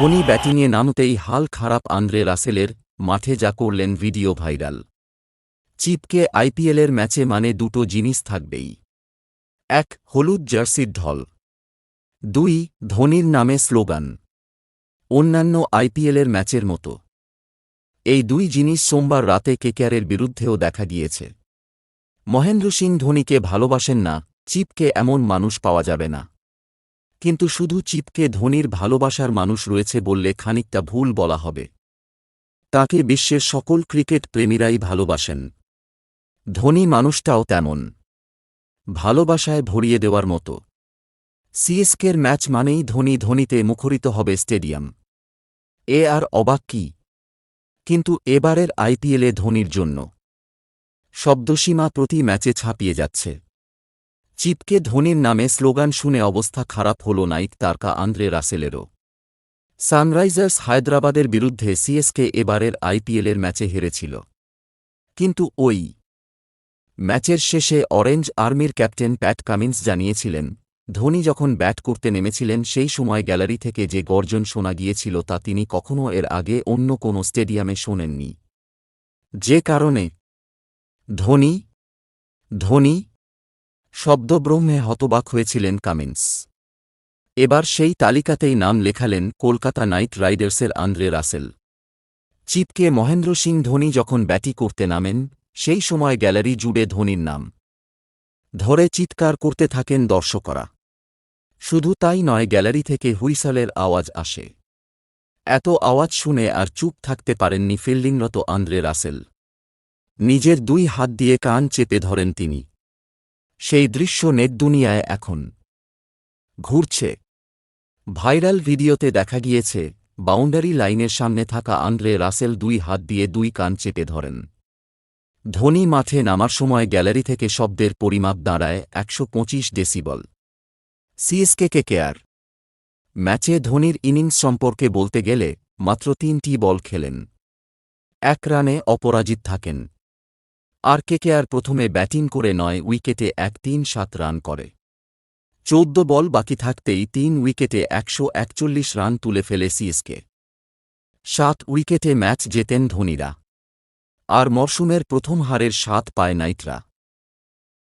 ধোনি ব্যাটিংয়ে নামতেই হাল খারাপ আন্দ্রে রাসেলের মাঠে যা করলেন ভিডিও ভাইরাল। চিপকে আইপিএলের ম্যাচে মানে দুটো জিনিস থাকবেই। এক, হলুদ জার্সির ঢল। দুই, ধোনির নামে স্লোগান। অন্যান্য আইপিএলের ম্যাচের মতো। এই দুই জিনিস সোমবার রাতে কেকেআরের বিরুদ্ধেও দেখা গিয়েছে। মহেন্দ্র সিং ধোনিকে ভালোবাসেন না, চিপকে এমন মানুষ পাওয়া যাবে না। কিন্তু শুধু চিপকে ধোনির ভালোবাসার মানুষ রয়েছে বললে খানিকটা ভুল বলা হবে। তাকে বিশ্বের সকল ক্রিকেট প্রেমীরাই ভালোবাসেন। ধোনি মানুষটাও তেমন। ভালোবাসায় ভরিয়ে দেওয়ার মতো। সিএসকের ম্যাচ মানেই ধোনি ধোনিতে মুখরিত হবে স্টেডিয়াম। এ আর অবাক কি? কিন্তু এবারের আইপিএলে ধোনির জন্য। শব্দসীমা প্রতি ম্যাচে ছাপিয়ে যাচ্ছে। চিপকে ধোনির নামে স্লোগান শুনে অবস্থা খারাপ হল নাইট তারকা আন্দ্রে রাসেলেরও। সানরাইজার্স হায়দ্রাবাদের বিরুদ্ধে সিএসকে এবারের আইপিএলের ম্যাচে হেরেছিল। কিন্তু ওই ম্যাচের শেষে অরেঞ্জ আর্মির ক্যাপ্টেন প্যাট কামিন্স জানিয়েছিলেন, ধোনি যখন ব্যাট করতে নেমেছিলেন সেই সময় গ্যালারি থেকে যে গর্জন শোনা গিয়েছিল তা তিনি কখনও এর আগে অন্য কোনো স্টেডিয়ামে শোনেননি। যে কারণে ধোনি ধোনি শব্দব্রহ্মে হতবাক হয়েছিলেন কামিন্স। এবার সেই তালিকাতেই নাম লেখালেন কলকাতা নাইট রাইডার্সের আন্দ্রে রাসেল। চিপকে মহেন্দ্র সিং ধোনি যখন ব্যাটি করতে নামেন, সেই সময় গ্যালারি জুড়ে ধোনির নাম। ধরে চিৎকার করতে থাকেন দর্শকরা। শুধু তাই নয়, গ্যালারি থেকে হুইসালের আওয়াজ আসে। এত আওয়াজ শুনে আর চুপ থাকতে পারেননি ফিল্ডিংরত আন্দ্রে রাসেল। নিজের দুই হাত দিয়ে কান চেপে ধরেন তিনি। সেই দৃশ্য নেট দুনিয়ায় এখন। ঘুরছে। ভাইরাল ভিডিওতে দেখা গিয়েছে, বাউন্ডারি লাইনের সামনে থাকা আন্দ্রে রাসেল দুই হাত দিয়ে দুই কান চেপে ধরেন। ধোনি মাঠে নামার সময় গ্যালারি থেকে শব্দের পরিমাপ দাঁড়ায় একশো পঁচিশ ডেসিবল। সিএসকে কে কেয়ার। ম্যাচে ধোনির ইনিংস সম্পর্কে বলতে গেলে মাত্র তিনটি বল খেলেন। এক রানে অপরাজিত থাকেন। আর কেকেআর প্রথমে ব্যাটিং করে নয় উইকেটে এক তিন সাত রান করে। চৌদ্দ বল বাকি থাকতেই তিন উইকেটে একশো একচল্লিশ রান তুলে ফেলে সিএসকে। সাত উইকেটে ম্যাচ জেতেন ধোনিরা। আর মরশুমের প্রথম হারের স্বাদ পায় নাইটরা।